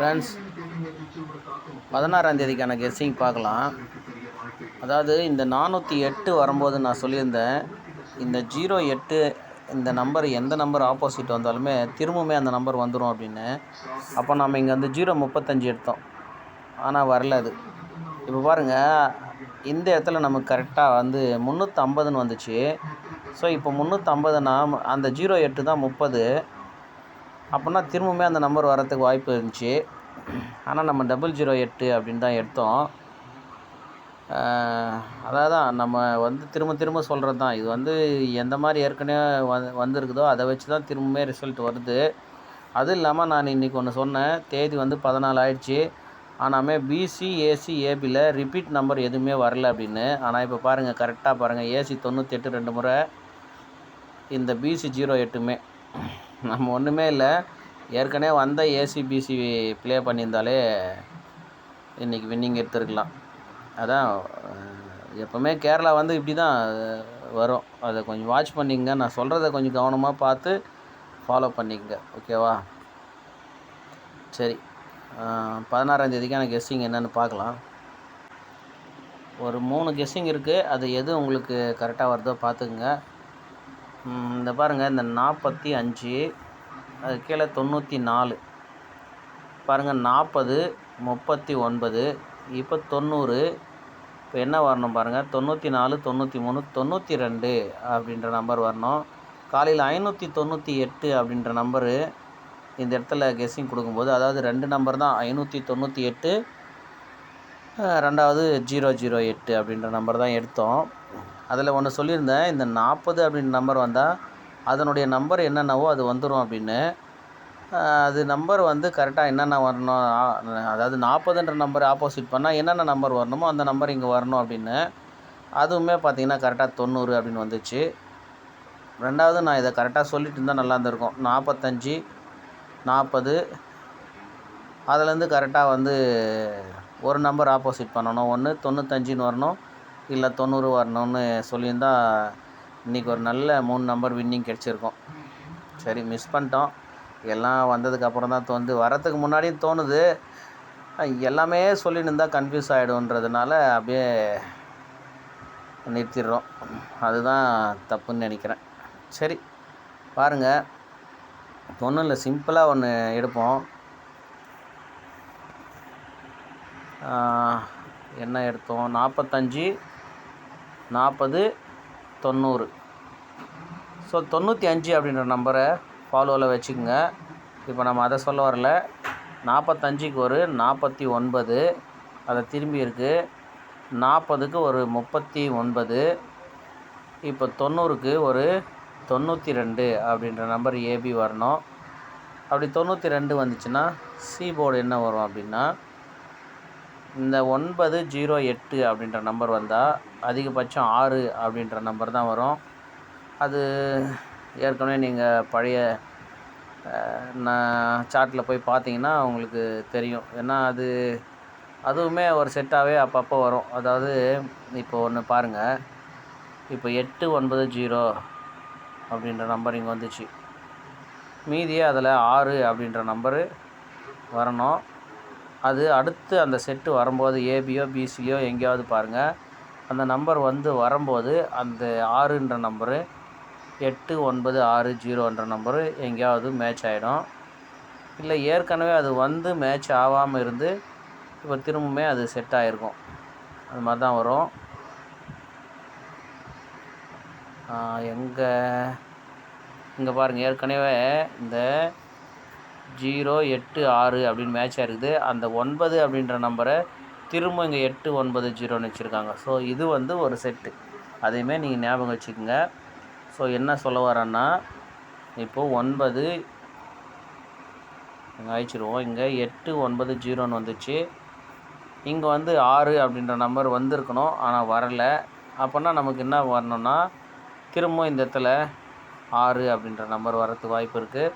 Friends பதினாறாம் தேதிக்கான guessing பார்க்கலாம். அதாவது இந்த நானூற்றி எட்டு வரும்போது நான் சொல்லியிருந்தேன் இந்த ஜீரோ எட்டு இந்த நம்பர் எந்த நம்பர் ஆப்போசிட் வந்தாலுமே திரும்பவுமே அந்த நம்பர் வந்துடும் அப்படின்னு. அப்போ நம்ம இங்கே வந்து ஜீரோ முப்பத்தஞ்சு எடுத்தோம். ஆனால் வரல அது. இப்போ பாருங்கள் இந்த இடத்துல நமக்கு கரெக்டாக வந்து முந்நூற்றம்பதுன்னு வந்துச்சு. ஸோ இப்போ முந்நூற்றம்பதுனா அந்த ஜீரோ எட்டு தான் முப்பது. அப்படின்னா திரும்பவுமே அந்த நம்பர் வரத்துக்கு வாய்ப்பு இருந்துச்சு. ஆனால் நம்ம டபுள் ஜீரோ எட்டு அப்படின்னு தான் எடுத்தோம். அதாவது நம்ம வந்து திரும்ப திரும்ப சொல்கிறது தான் இது வந்து எந்த மாதிரி ஏற்கனவே வந் வந்திருக்குதோ அதை வச்சு தான் திரும்பவுமே ரிசல்ட் வருது. அதுவும் இல்லாமல் நான் இன்றைக்கி ஒன்று சொன்னேன். தேதி வந்து பதினாலு ஆயிடுச்சு. ஆனாமே பிசி ஏசி ஏபியில் ரிப்பீட் நம்பர் எதுவுமே வரல அப்படின்னு. ஆனால் இப்போ பாருங்கள் கரெக்டாக பாருங்கள் ஏசி தொண்ணூற்றி எட்டு ரெண்டு முறை. இந்த பிசி ஜீரோ எட்டுமே. நம்ம ஒன்றுமே இல்லை. ஏற்கனவே வந்த ஏசி பிசி ப்ளே பண்ணியிருந்தாலே இன்றைக்கி வின்னிங் எடுத்துருக்கலாம். அதான் எப்போவுமே கேரளா வந்து இப்படி தான் வரும். அதை கொஞ்சம் வாட்ச் பண்ணிங்க நான் சொல்கிறத கொஞ்சம் கவனமாக பார்த்து ஃபாலோ பண்ணிக்கங்க. ஓகேவா சரி. பதினாறாம் தேதிக்கான கெஸ்ஸிங் என்னென்னு பார்க்கலாம். ஒரு மூணு கெஸ்ஸிங் இருக்குது அது எது உங்களுக்கு கரெக்டாக வருதோ பார்த்துக்குங்க. இந்த பாருங்கள் இந்த நாற்பத்தி அஞ்சு அது கீழே தொண்ணூற்றி நாலு. பாருங்கள் நாற்பது முப்பத்தி ஒன்பது இப்போ தொண்ணூறு. இப்போ என்ன வரணும் பாருங்கள் தொண்ணூற்றி நாலு தொண்ணூற்றி மூணு தொண்ணூற்றி ரெண்டு அப்படின்ற நம்பர் வரணும். காலையில் ஐநூற்றி தொண்ணூற்றி எட்டு அப்படின்ற நம்பரு இந்த இடத்துல கெஸ்ஸிங் கொடுக்கும்போது அதாவது ரெண்டு நம்பர் தான் ஐநூற்றி தொண்ணூற்றி எட்டு ரெண்டாவது ஜீரோ ஜீரோ எட்டு அப்படின்ற நம்பர் தான் எடுத்தோம். அதில் ஒன்று சொல்லியிருந்தேன் இந்த நாற்பது அப்படின்ற நம்பர் வந்தால் அதனுடைய நம்பர் என்னென்னவோ அது வந்துடும் அப்படின்னு. அது நம்பர் வந்து கரெக்டாக என்னென்ன வரணும் அதாவது நாற்பதுன்ற நம்பர் ஆப்போசிட் பண்ணால் என்னென்ன நம்பர் வரணுமோ அந்த நம்பர் இங்கே வரணும் அப்படின்னு. அதுவுமே பார்த்திங்கன்னா கரெக்டாக தொண்ணூறு அப்படின்னு வந்துச்சு. ரெண்டாவது நான் இதை கரெக்டாக சொல்லிட்டு இருந்தால் நல்லா இருந்திருக்கும். நாற்பத்தஞ்சி நாற்பது அதுலேருந்து கரெக்டாக வந்து ஒரு நம்பர் ஆப்போசிட் பண்ணணும். ஒன்று தொண்ணூத்தஞ்சுன்னு வரணும். இல்லை தொண்ணூறு வரணும்னு சொல்லியிருந்தா இன்றைக்கி ஒரு நல்ல மூணு நம்பர் வின்னிங் கிடச்சிருக்கும். சரி மிஸ் பண்ணிட்டோம். எல்லாம் வந்ததுக்கப்புறம் தான் தோணுது. வரத்துக்கு முன்னாடியும் தோணுது. எல்லாமே சொல்லின்னு இருந்தால் கன்ஃபியூஸ் ஆகிடும்ன்றதுனால அப்படியே நிறுத்திடுறோம். அதுதான் தப்புன்னு நினைக்கிறேன். சரி பாருங்கள் ஒன்றும் இல்லை சிம்பிளாக ஒன்று எடுப்போம். என்ன எடுத்தோம்? நாற்பத்தஞ்சு நாற்பது தொண்ணூறு. ஸோ தொண்ணூற்றி அஞ்சு அப்படின்ற நம்பரை ஃபாலோவில் வச்சுக்கோங்க. இப்போ நம்ம அதை சொல்ல வரல. நாற்பத்தஞ்சுக்கு ஒரு நாற்பத்தி ஒன்பது. அதை திரும்பி இருக்குது நாற்பதுக்கு ஒரு முப்பத்தி ஒன்பது. இப்போ தொண்ணூறுக்கு ஒரு தொண்ணூற்றி ரெண்டு அப்படின்ற நம்பர் ஏபி வரணும். அப்படி தொண்ணூற்றி ரெண்டு வந்துச்சுன்னா சி போர்டு என்ன வரும் அப்படின்னா இந்த ஒன்பது ஜீரோ எட்டு அப்படின்ற நம்பர் வந்தால் அதிகபட்சம் ஆறு அப்படின்ற நம்பர் தான் வரும். அது ஏற்கனவே நீங்கள் பழைய நான் சார்ட்டில் போய் பார்த்தீங்கன்னா உங்களுக்கு தெரியும். ஏன்னா அது அதுவுமே ஒரு செட்டாகவே அப்பப்போ வரும். அதாவது இப்போ ஒன்று பாருங்கள் இப்போ எட்டு ஒன்பது ஜீரோ அப்படின்ற நம்பர் இங்கே வந்துச்சு. மீதியே அதில் ஆறு அப்படின்ற நம்பரு வரணும். அது அடுத்து அந்த செட்டு வரும்போது ஏபியோ பிசியோ எங்கேயாவது பாருங்கள் அந்த நம்பர் வந்து வரும்போது அந்த ஆறுன்ற நம்பரு எட்டு ஒன்பது ஆறு ஜீரோன்ற நம்பரு எங்கேயாவது மேட்ச் ஆகிடும் இல்லை ஏற்கனவே அது வந்து மேட்ச் ஆகாமல் இருந்து இப்போ திரும்பவுமே அது செட் ஆகிருக்கும் அது மாதிரி தான் வரும். எங்கே இங்கே பாருங்கள் ஏற்கனவே இந்த ஜீரோ எட்டு ஆறு அப்படின்னு மேட்சாக இருக்குது. அந்த ஒன்பது அப்படின்ற நம்பரை திரும்ப இங்கே எட்டு ஒன்பது ஜீரோன்னு வச்சுருக்காங்க. ஸோ இது வந்து ஒரு செட்டு அதையுமே நீங்கள் ஞாபகம் வச்சுக்கோங்க. ஸோ என்ன சொல்ல வரேன்னா இப்போது ஒன்பது இங்கே அழிச்சிருவோம். இங்கே எட்டு ஒன்பது ஜீரோன்னு வந்துச்சு. இங்கே வந்து ஆறு அப்படின்ற நம்பர் வந்திருக்கணும். ஆனால் வரலை. அப்போனா நமக்கு என்ன வரணும்னா திரும்ப இந்த இடத்துல ஆறு அப்படின்ற நம்பர் வரத்துக்கு வாய்ப்பு இருக்குது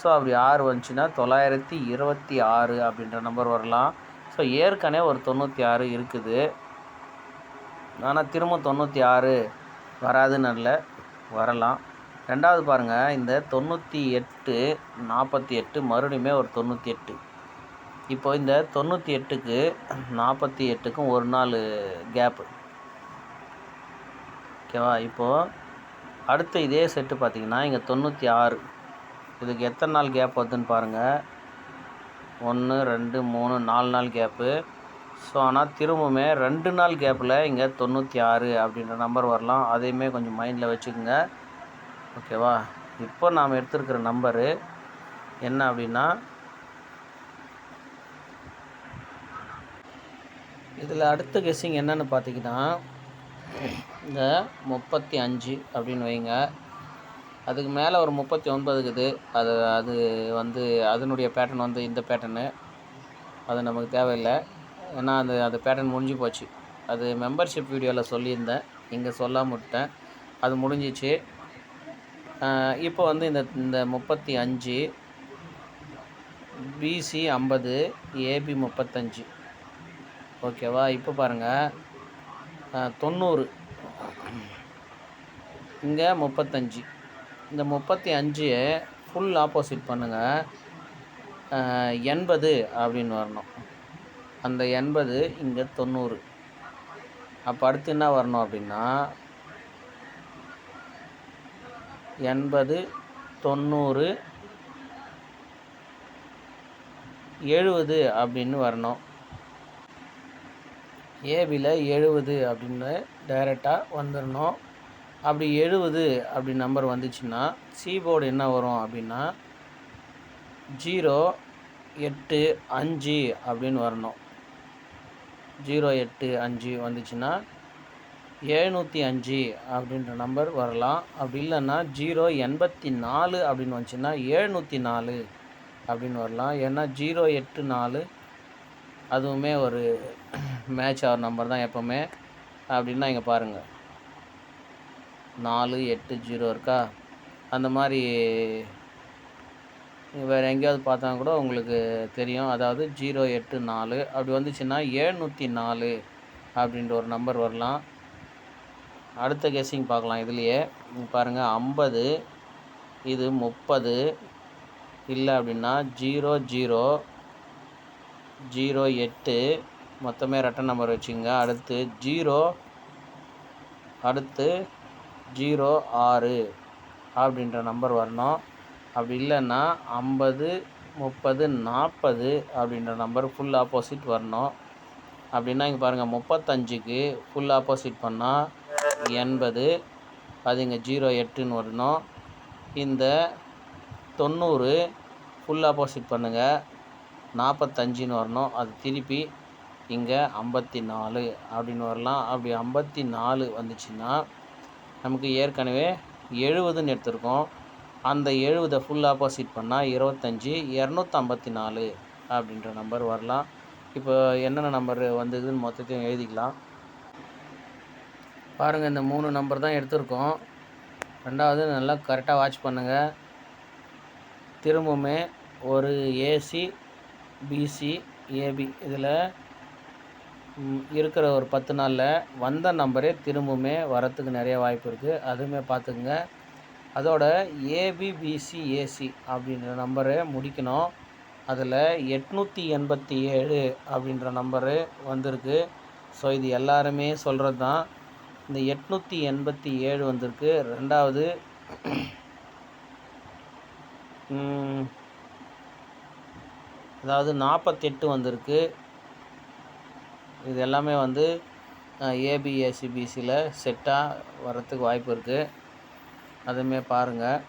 ஸோ அப்படி ஆறு வந்துச்சுன்னா தொள்ளாயிரத்தி இருபத்தி ஆறு அப்படின்ற நம்பர் வரலாம். ஸோ ஏற்கனவே ஒரு தொண்ணூற்றி ஆறு இருக்குது. ஆனால் திரும்ப தொண்ணூற்றி ஆறு வராதுன்னு இல்லை வரலாம். ரெண்டாவது பாருங்கள் இந்த தொண்ணூற்றி எட்டு நாற்பத்தி எட்டு மறுபடியுமே ஒரு தொண்ணூற்றி எட்டு. இப்போ இந்த தொண்ணூற்றி எட்டுக்கு நாற்பத்தி எட்டுக்கும் ஒரு நாள் கேப்பு ஓகேவா இப்போது அடுத்த இதே செட்டு பார்த்தீங்கன்னா இங்கே தொண்ணூற்றி ஆறு. இதுக்கு எத்தனை நாள் கேப் வருதுன்னு பாருங்கள் ஒன்று ரெண்டு மூணு நாலு நாள் கேப்பு ஸோ ஆனால் திரும்பவுமே ரெண்டு நாள் கேப்பில் இங்கே தொண்ணூற்றி ஆறு அப்படின்ற நம்பர் வரலாம். அதையுமே கொஞ்சம் மைண்டில் வச்சுக்கோங்க. ஓகேவா இப்போ நாம் எடுத்துருக்கிற நம்பரு என்ன அப்படின்னா இதில் அடுத்த கெஸ்ஸிங் என்னன்னு பார்த்தீங்கன்னா இந்த முப்பத்தி அஞ்சு அப்படின்னு வைங்க. அதுக்கு மேலே ஒரு முப்பத்தி ஒன்பது இருக்குது. அது அது வந்து அதனுடைய பேட்டர்ன் வந்து இந்த பேட்டர்னு அது நமக்கு தேவையில்லை. ஏன்னா அது அது பேட்டர்ன் முடிஞ்சு போச்சு. அது மெம்பர்ஷிப் வீடியோவில் சொல்லியிருந்தேன். இங்கே சொல்லாமல் விட்டேன் அது முடிஞ்சிச்சு. இப்போ வந்து இந்த இந்த முப்பத்தி அஞ்சு பிசி ஐம்பது ஏபி முப்பத்தஞ்சு. ஓகேவா? இப்போ பாருங்கள் தொண்ணூறு. இங்கே முப்பத்தஞ்சு. இந்த முப்பத்தி அஞ்சு ஃபுல் ஆப்போசிட் பண்ணுங்கள் எண்பது அப்படின்னு வரணும். அந்த எண்பது இங்கே தொண்ணூறு. அப்போ அடுத்து என்ன வரணும் அப்படின்னா எண்பது தொண்ணூறு எழுபது அப்படின்னு வரணும். ஏபியில் எழுபது அப்படின்னு டைரெக்டாக வந்துடணும் அப்படி எழுபது அப்படி நம்பர் வந்துச்சுன்னா சி போர்டு என்ன வரும் அப்படின்னா ஜீரோ எட்டு அஞ்சு அப்படின்னு வரணும். ஜீரோ எட்டு அஞ்சு வந்துச்சுன்னா எழுநூற்றி அஞ்சு அப்படின்ற நம்பர் வரலாம். அப்படி இல்லைன்னா ஜீரோ எண்பத்தி நாலு அப்படின்னு வந்துச்சுன்னா எழுநூற்றி நாலு அப்படின்னு வரலாம். ஏன்னா ஜீரோ எட்டு நாலு அதுவுமே ஒரு மேட்ச் ஆகிற நம்பர் தான் எப்போவுமே. அப்படின்னா இங்கே பாருங்கள் நாலு எட்டு ஜீரோ இருக்கா? அந்த மாதிரி வேறு எங்கேயாவது பார்த்தா கூட உங்களுக்கு தெரியும். அதாவது ஜீரோ எட்டு நாலு. அப்படி வந்துச்சுன்னா ஏழ்நூற்றி நாலு அப்படின்ற ஒரு நம்பர் வரலாம். அடுத்த கெஸ்ஸிங் பார்க்கலாம் இதுலேயே. பாருங்கள் ஐம்பது இது முப்பது. இல்லை அப்படின்னா ஜீரோ ஜீரோ ஜீரோ எட்டு. மொத்தமே ரெட்டை நம்பர் வச்சுங்க அடுத்து ஜீரோ அடுத்து ஜீரோ ஆறு அப்படின்ற நம்பர் வரணும். அப்படி இல்லைன்னா ஐம்பது முப்பது நாற்பது அப்படின்ற நம்பர் ஃபுல் ஆப்போசிட் வரணும். அப்படின்னா இங்கே பாருங்கள் முப்பத்தஞ்சுக்கு ஃபுல் ஆப்போசிட் பண்ணால் எண்பது அது இங்கே ஜீரோ எட்டுன்னு வரணும். இந்த தொண்ணூறு ஃபுல் ஆப்போசிட் பண்ணுங்கள் நாற்பத்தஞ்சுன்னு வரணும். அது திருப்பி இங்கே ஐம்பத்தி நாலு அப்படின்னு வரலாம். அப்படி ஐம்பத்தி நாலு வந்துச்சுன்னா நமக்கு ஏற்கனவே எழுபதுன்னு எடுத்திருக்கோம். அந்த எழுபதை ஃபுல் ஆப்போசிட் பண்ணால் இருபத்தஞ்சி இரநூத்தம்பத்தி நாலு அப்படின்ற நம்பர் வரலாம். இப்போ என்னென்ன நம்பர் வந்ததுன்னு மொத்தத்தையும் எழுதிக்கலாம். பாருங்கள் இந்த மூணு நம்பர் தான் எடுத்திருக்கோம். ரெண்டாவது நல்லா கரெக்டாக வாட்ச் பண்ணுங்கள் திரும்பவுமே ஒரு ஏசி பிசி ஏபி இதில் இருக்கிற ஒரு பத்து நாளில் வந்த நம்பரே திரும்பவுமே வரத்துக்கு நிறைய வாய்ப்பு இருக்குது அதுவுமே பார்த்துக்குங்க. அதோட ஏபிபிசி ஏசி அப்படின்ற நம்பரை முடிக்கணும். அதில் எட்நூற்றி எண்பத்தி ஏழு அப்படின்ற நம்பரு வந்திருக்கு. ஸோ இது எல்லாருமே சொல்கிறது தான் இந்த எட்நூற்றி எண்பத்தி ஏழு வந்திருக்கு. ரெண்டாவது அதாவது நாற்பத்தெட்டு வந்திருக்கு. இது எல்லாமே வந்து ஏபிஎஸ்சிபிசியில் செட்டாக வரத்துக்கு வாய்ப்பு இருக்குது அதுவுமே பாருங்கள்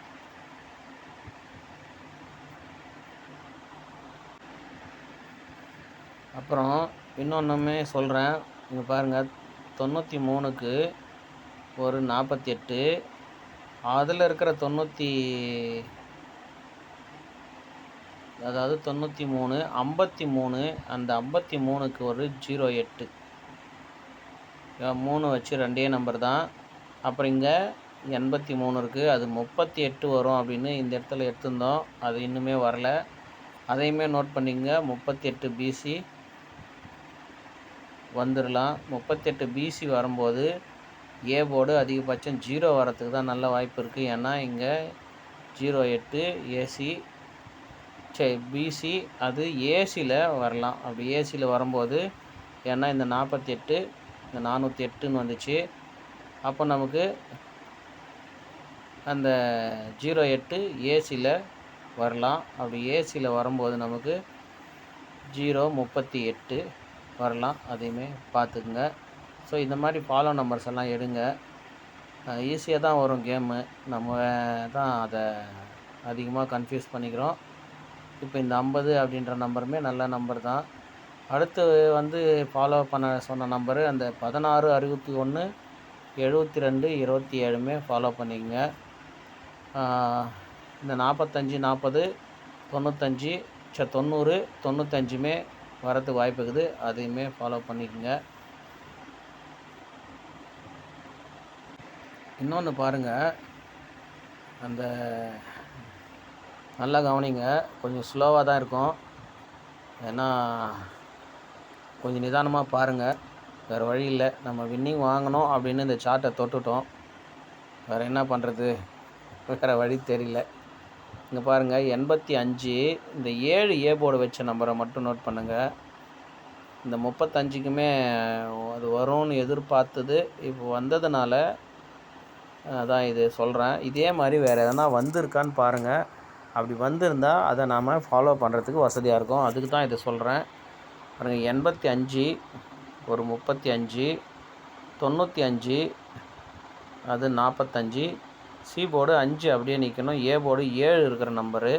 அப்புறம் இன்னொன்றுமே சொல்கிறேன் இங்கே பாருங்கள் தொண்ணூற்றி மூணுக்கு ஒரு நாற்பத்தி எட்டு. அதில் இருக்கிற தொண்ணூற்றி அதாவது தொண்ணூற்றி மூணு ஐம்பத்தி மூணு அந்த ஐம்பத்தி மூணுக்கு ஒரு ஜீரோ எட்டு. மூணு வச்சு ரெண்டே நம்பர் தான். அப்புறம் இங்கே எண்பத்தி மூணு இருக்குது அது முப்பத்தி எட்டு வரும் அப்படின்னு இந்த இடத்துல எடுத்திருந்தோம். அது இன்னுமே வரல. அதையுமே நோட் பண்ணிங்க முப்பத்தி எட்டு பிசி வந்துடலாம் முப்பத்தெட்டு பிசி வரும்போது ஏ போர்டு அதிகபட்சம் ஜீரோ வரத்துக்கு தான் நல்ல வாய்ப்பு இருக்குது ஏன்னா இங்கே ஜீரோ எட்டு ஏசி சரி பிசி அது ஏசியில் வரலாம். அப்படி ஏசியில் வரும்போது ஏன்னா இந்த நாற்பத்தி எட்டு இந்த நானூற்றி எட்டுன்னு வந்துச்சு. அப்போ நமக்கு அந்த ஜீரோ எட்டு ஏசியில் வரலாம். அப்படி ஏசியில் வரும்போது நமக்கு ஜீரோ முப்பத்தி எட்டு வரலாம். அதையுமே பார்த்துக்குங்க. ஸோ இந்த மாதிரி ஃபாலோ நம்பர்ஸ் எல்லாம் எடுங்க. ஈஸியாக தான் வரும் கேமு. நம்ம தான் அதை அதிகமாக கன்ஃபியூஸ் பண்ணிக்கிறோம். இப்போ இந்த ஐம்பது அப்படின்ற நம்பருமே நல்ல நம்பர் தான். அடுத்து வந்து ஃபாலோ பண்ண சொன்ன நம்பரு அந்த பதினாறு அறுபத்தி ஒன்று எழுபத்தி ரெண்டு இருபத்தி ஏழுமே ஃபாலோ பண்ணிக்கங்க இந்த நாற்பத்தஞ்சு நாற்பது தொண்ணூத்தஞ்சு ச தொண்ணூறு தொண்ணூத்தஞ்சுமே வரது வாய்ப்பு இருக்குது. அதையுமே ஃபாலோ பண்ணிக்கோங்க. இன்னொன்று பாருங்கள் அந்த நல்லா கவனிங்க. கொஞ்சம் ஸ்லோவாக தான் இருக்கும். ஏன்னா கொஞ்சம் நிதானமாக பாருங்கள் வேறு வழி இல்லை. நம்ம வின்னிங் வாங்கணும் அப்படின்னு இந்த சார்ட்டை தொட்டுட்டோம். வேறு என்ன பண்ணுறது வேறு வழி தெரியல. இங்கே பாருங்கள் எண்பத்தி அஞ்சு இந்த ஏழு ஏ போர்டு வச்ச நம்பரை மட்டும் நோட் பண்ணுங்கள் இந்த முப்பத்தஞ்சுக்குமே அது வரும்னு எதிர்பார்த்தது. இப்போ வந்ததுனால அதான் இது சொல்கிறேன் இதே மாதிரி வேறு எதனா வந்திருக்கான்னு பாருங்கள் அப்படி வந்திருந்தால் அதை நாம் ஃபாலோ பண்ணுறதுக்கு வசதியாக இருக்கும். அதுக்கு தான் இதை சொல்கிறேன் பாருங்கள் எண்பத்தி அஞ்சு ஒரு முப்பத்தி அஞ்சு தொண்ணூற்றி அஞ்சு அது நாற்பத்தஞ்சு சி போர்டு அஞ்சு அப்படியே நிற்கணும் ஏ போர்டு ஏழு இருக்கிற நம்பரு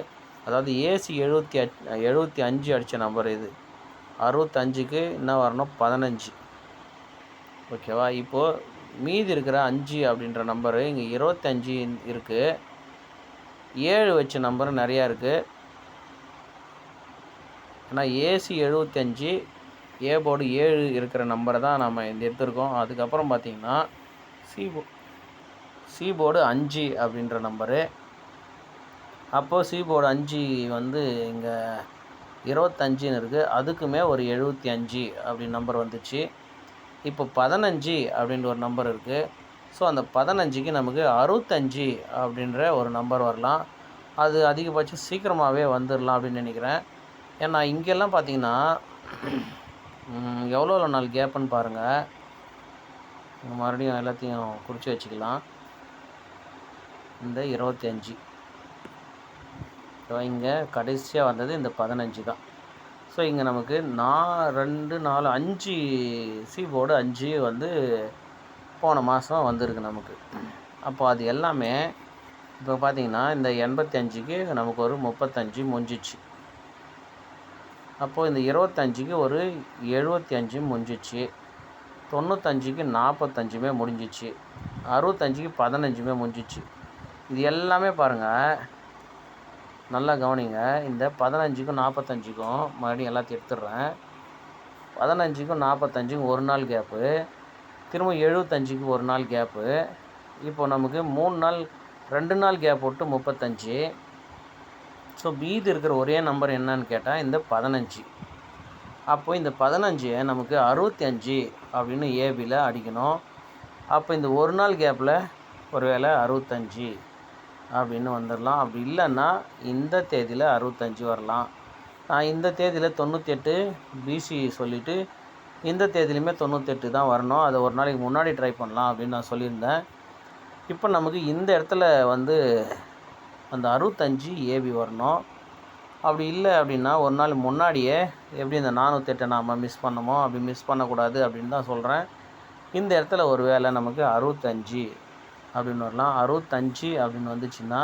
அதாவது ஏசி எழுபத்தி அச் எழுபத்தி அஞ்சு அடித்த நம்பர் இது. அறுபத்தஞ்சுக்கு என்ன வரணும்? பதினஞ்சு. ஓகேவா இப்போது மீதி இருக்கிற அஞ்சு அப்படின்ற நம்பரு இங்கே இருபத்தஞ்சு இருக்குது ஏழு வச்ச நம்பர் நிறையா இருக்குது ஆனால் ஏசி எழுபத்தஞ்சி ஏ போர்டு ஏழு இருக்கிற நம்பரை தான் நம்ம இந்த எடுத்திருக்கோம். அதுக்கப்புறம் பார்த்தீங்கன்னா சி போ சி போர்டு அஞ்சு அப்படின்ற நம்பரு அப்போது சி போர்டு அஞ்சு வந்து இங்கே இருபத்தஞ்சின்னு இருக்குது அதுக்குமே ஒரு எழுபத்தி அஞ்சு அப்படின்னு நம்பர் வந்துச்சு. இப்போ பதினஞ்சு அப்படின்ற ஒரு நம்பர் இருக்குது ஸோ அந்த பதினஞ்சுக்கு நமக்கு அறுபத்தஞ்சு அப்படின்ற ஒரு நம்பர் வரலாம். அது அதிகபட்சம் சீக்கிரமாகவே வந்துடலாம் அப்படின்னு நினைக்கிறேன். ஏன்னா இங்கெல்லாம் பார்த்தீங்கன்னா எவ்வளோ நாள் கேப்புன்னு பாருங்கள் மறுபடியும் எல்லாத்தையும் குறித்து வச்சுக்கலாம். இந்த இருபத்தி அஞ்சு இங்கே கடைசியாக வந்தது இந்த பதினஞ்சு தான். ஸோ இங்கே நமக்கு நான் ரெண்டு நாலு அஞ்சு சி போர்டு அஞ்சு வந்து போன மாதம் வந்திருக்கு நமக்கு. அப்போ அது எல்லாமே இப்போ பார்த்திங்கன்னா இந்த எண்பத்தஞ்சுக்கு நமக்கு ஒரு முப்பத்தஞ்சு முடிஞ்சிச்சு. அப்போது இந்த இருபத்தஞ்சுக்கு ஒரு எழுபத்தி அஞ்சு முடிஞ்சிச்சு. தொண்ணூத்தஞ்சுக்கு நாற்பத்தஞ்சுமே முடிஞ்சிச்சு. அறுபத்தஞ்சுக்கு பதினஞ்சுமே முடிஞ்சிச்சு. இது எல்லாமே பாருங்கள் நல்லா கவனிங்க. இந்த பதினஞ்சுக்கும் நாற்பத்தஞ்சுக்கும் மறுபடியும் எல்லாத்தையும் எடுத்துடுறேன். பதினஞ்சுக்கும் நாற்பத்தஞ்சுக்கும் ஒரு நாள் கேப்பு திரும்ப எழுபத்தஞ்சுக்கு ஒரு நாள் கேப்பு இப்போ நமக்கு மூணு நாள் ரெண்டு நாள் கேப் விட்டு முப்பத்தஞ்சு. ஸோ மீதி இருக்கிற ஒரே நம்பர் என்னன்னு கேட்டால் இந்த பதினஞ்சு. அப்போ இந்த பதினஞ்சு நமக்கு அறுபத்தி அஞ்சு அப்படின்னு ஏபியில் அடிக்கணும். அப்போ இந்த ஒரு நாள் கேப்பில் ஒருவேளை அறுபத்தஞ்சு அப்படின்னு வந்துடலாம் அப்படி இல்லைன்னா இந்த தேதியில் அறுபத்தஞ்சு வரலாம். நான் இந்த தேதியில் தொண்ணூற்றி எட்டு பிசி சொல்லிவிட்டு இந்த தேதியிலுமே தொண்ணூத்தெட்டு தான் வரணும். அதை ஒரு நாளைக்கு முன்னாடி ட்ரை பண்ணலாம் அப்படின்னு நான் சொல்லியிருந்தேன். இப்போ நமக்கு இந்த இடத்துல வந்து அந்த அறுபத்தஞ்சு ஏபி வரணும். அப்படி இல்லை அப்படின்னா ஒரு நாள் முன்னாடியே எப்படி இந்த நானூற்றெட்டை நாம் மிஸ் பண்ணமோ அப்படி மிஸ் பண்ணக்கூடாது அப்படின்னு தான் சொல்கிறேன் இந்த இடத்துல ஒரு வேளை நமக்கு அறுபத்தஞ்சு அப்படின்னு வரலாம். அறுபத்தஞ்சு அப்படின்னு வந்துச்சுன்னா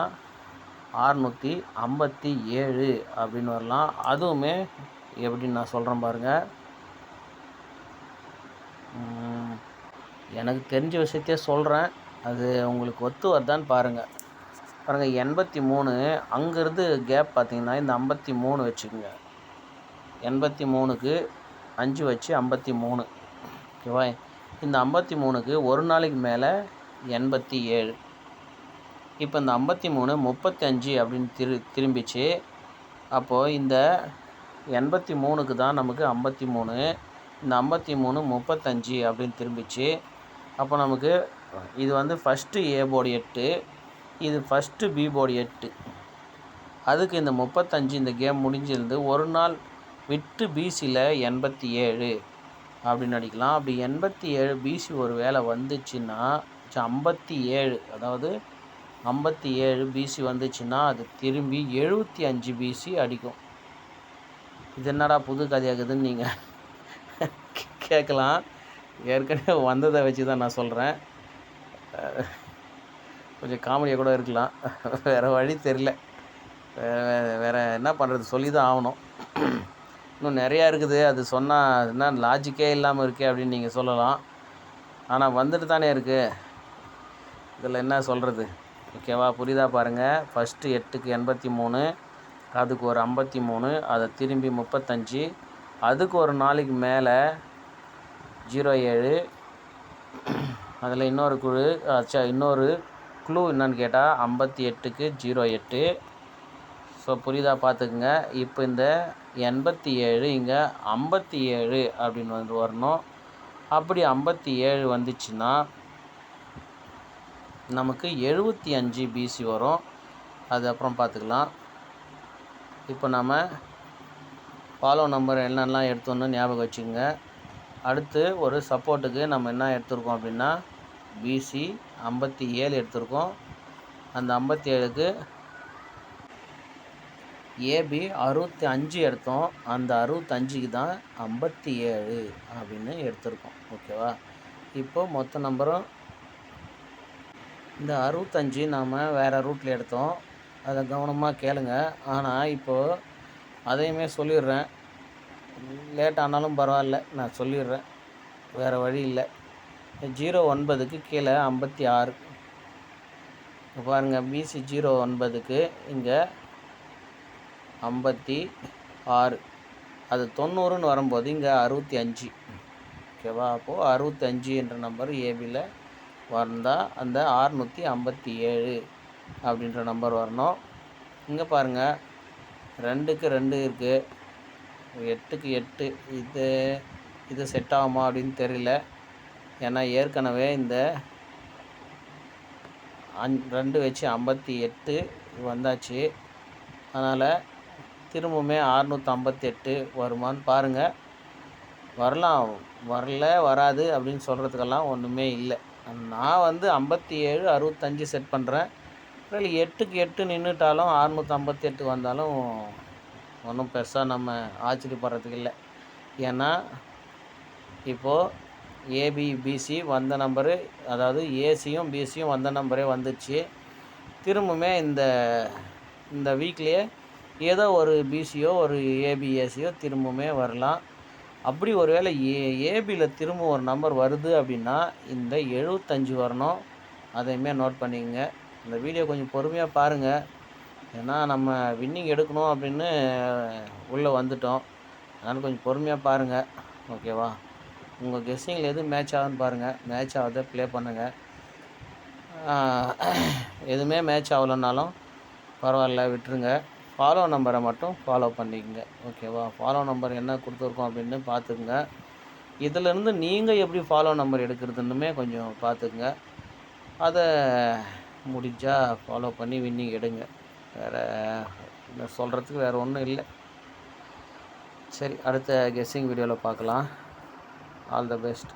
ஆறுநூற்றி ஐம்பத்தி ஏழு அப்படின்னு வரலாம். அதுவுமே எப்படின்னு நான் சொல்கிறேன் பாருங்கள் எனக்கு தெரிஞ்ச விஷயத்தையே சொல்கிறேன் அது உங்களுக்கு ஒத்து வருதான்னு பாருங்கள் பாருங்கள் எண்பத்தி மூணு அங்கேருந்து கேப் பார்த்தீங்கன்னா இந்த ஐம்பத்தி மூணு வச்சுக்கோங்க. எண்பத்தி மூணுக்கு அஞ்சு வச்சு ஐம்பத்தி மூணு. ஓகேவா இந்த ஐம்பத்தி மூணுக்கு ஒரு நாளைக்கு மேலே எண்பத்தி ஏழு. இப்போ இந்த ஐம்பத்தி மூணு முப்பத்தி அஞ்சு அப்படின்னு திரு திரும்பிச்சு அப்போது இந்த எண்பத்தி மூணுக்கு தான் நமக்கு ஐம்பத்தி மூணு. இந்த ஐம்பத்தி மூணு முப்பத்தஞ்சு அப்படின்னு திரும்பிச்சு அப்போ நமக்கு இது வந்து ஃபஸ்ட்டு ஏ போர்டு எட்டு இது ஃபஸ்ட்டு பி போர்டு எட்டு. அதுக்கு இந்த முப்பத்தஞ்சு இந்த கேம் முடிஞ்சிருந்து ஒரு நாள் விட்டு பிசியில் எண்பத்தி ஏழு அப்படின்னு அடிக்கலாம் அப்படி எண்பத்தி ஏழு பிசி ஒரு வேலை வந்துச்சுன்னா ஐம்பத்தி ஏழு அதாவது ஐம்பத்தி ஏழு பிசி வந்துச்சுன்னா அது திரும்பி எழுபத்தி அஞ்சு பிசி அடிக்கும். இது என்னடா புது கதையாகுதுன்னு நீங்கள் கேட்கலாம். ஏற்கனவே வந்ததை வச்சு தான் நான் சொல்கிறேன் கொஞ்சம் காமெடியாக கூட இருக்கலாம். வேறு வழி தெரில வேறு என்ன பண்ணுறது சொல்லி தான் ஆகணும். இன்னும் நிறையா இருக்குது. அது சொன்னால் என்ன லாஜிக்கே இல்லாமல் இருக்கே அப்படின்னு நீங்கள் சொல்லலாம். ஆனால் வந்துட்டு தானே இருக்குது இதில் என்ன சொல்கிறது ஓகேவா? புரியுதா பாருங்கள் ஃபஸ்ட்டு எட்டுக்கு எண்பத்தி மூணு அதுக்கு ஒரு ஐம்பத்தி மூணு அதை திரும்பி முப்பத்தஞ்சு அதுக்கு ஒரு நாளைக்கு மேலே ஜீரோ ஏழு. அதில் இன்னொரு குழு அச்சா இன்னொரு குழு என்னன்னு கேட்டால் ஐம்பத்தி எட்டுக்கு ஜீரோ எட்டு. ஸோ புரியுதா? பார்த்துக்குங்க இப்போ இந்த எண்பத்தி ஏழு இங்கே ஐம்பத்தி ஏழு அப்படின்னு வந்து வரணும். அப்படி ஐம்பத்தி ஏழு வந்துச்சுன்னா நமக்கு எழுபத்தி அஞ்சு பிசி வரும். அது அப்புறம் பார்த்துக்கலாம் இப்போ நம்ம ஃபாலோ நம்பர் என்னென்னலாம் எடுத்தோன்னு ஞாபகம் வச்சுக்கோங்க. அடுத்து ஒரு சப்போர்ட்டுக்கு நம்ம என்ன எடுத்திருக்கோம் அப்படின்னா பிசி ஐம்பத்தி ஏழு எடுத்திருக்கோம். அந்த ஐம்பத்தி ஏழுக்கு ஏபி அறுபத்தி அஞ்சு எடுத்தோம். அந்த அறுபத்தஞ்சுக்கு தான் ஐம்பத்தி ஏழு அப்படின்னு எடுத்திருக்கோம். ஓகேவா? இப்போ மொத்த நம்பரும் இந்த அறுபத்தஞ்சு நாம் வேறு ரூட்டில் எடுத்தோம். அதை கவனமாக கேளுங்க. ஆனால் இப்போது அதையுமே சொல்லிடுறேன். லேட் ஆனாலும் பரவாயில்ல நான் சொல்லிடுறேன். வேறு வழி இல்லை. ஜீரோ ஒன்பதுக்கு கீழே ஐம்பத்தி ஆறு. பாருங்கள் பிசி ஜீரோ ஒன்பதுக்கு இங்கே ஐம்பத்தி ஆறு. அது தொண்ணூறுன்னு வரும்போது இங்கே அறுபத்தி அஞ்சு. ஓகேவா? அப்போது அறுபத்தஞ்சு என்ற நம்பர் ஏபியில் வந்தால் அந்த ஆறுநூற்றி ஐம்பத்தி ஏழு அப்படின்ற நம்பர் வரணும். இங்கே பாருங்கள் ரெண்டுக்கு ரெண்டு இருக்குது எட்டுக்கு எட்டு இது இது செட் ஆகுமா அப்படின்னு தெரியல. ஏன்னா ஏற்கனவே இந்த அஞ் ரெண்டு வச்சு ஐம்பத்தி எட்டு வந்தாச்சு. அதனால் திரும்பவுமே அறுநூற்றி ஐம்பத்தெட்டு வருமான்னு பாருங்கள் வரலாம் வரல வராது அப்படின்னு சொல்கிறதுக்கெல்லாம் ஒன்றுமே இல்லை. நான் வந்து ஐம்பத்தி ஏழு அறுபத்தஞ்சு செட் பண்ணுறேன் இல்லை எட்டுக்கு எட்டு நின்றுட்டாலும் அறுநூற்றம்பத்தெட்டு வந்தாலும் ஒன்றும் பெருசாக நம்ம ஆச்சரியப்படுறதுக்கு இல்லை. ஏன்னா இப்போது ஏபி பிசி வந்த நம்பரு அதாவது ஏசியும் பிசியும் வந்த நம்பரே வந்துச்சு திரும்பவுமே இந்த இந்த வீக்லேயே ஏதோ ஒரு பிசியோ ஒரு ஏபிஏசியோ திரும்பவுமே வரலாம். அப்படி ஒருவேளை ஏ ஏபியில் திரும்ப ஒரு நம்பர் வருது அப்படின்னா இந்த எழுபத்தஞ்சு வரணும். அதையுமே நோட் பண்ணிக்கங்க. இந்த வீடியோ கொஞ்சம் பொறுமையாக பாருங்கள் ஏன்னா நம்ம வின்னிங் எடுக்கணும் அப்படின்னு உள்ளே வந்துட்டோம். அதனால் கொஞ்சம் பொறுமையாக பாருங்கள் ஓகேவா? உங்கள் கெஸ்ஸிங்கில் எது மேட்ச் ஆகுதுன்னு பாருங்கள் மேட்ச் ஆகுத ப்ளே பண்ணுங்கள் எதுவுமே மேட்ச் ஆகலைன்னாலும் பரவாயில்ல விட்டுருங்க. ஃபாலோ நம்பரை மட்டும் ஃபாலோ பண்ணிக்கங்க. ஓகேவா? ஃபாலோ நம்பர் என்ன கொடுத்துருக்கோம் அப்படின்னு பார்த்துக்குங்க. இதிலேருந்து நீங்கள் எப்படி ஃபாலோ நம்பர் எடுக்கிறதுன்னுமே கொஞ்சம் பார்த்துக்குங்க. அதை முடிஞ்சால் ஃபாலோ பண்ணி வின்னிங் எடுங்க. வேறு சொல்கிறதுக்கு வேறு ஒன்றும் இல்லை. சரி அடுத்த கெஸ்ஸிங் வீடியோவில் பார்க்கலாம். All the best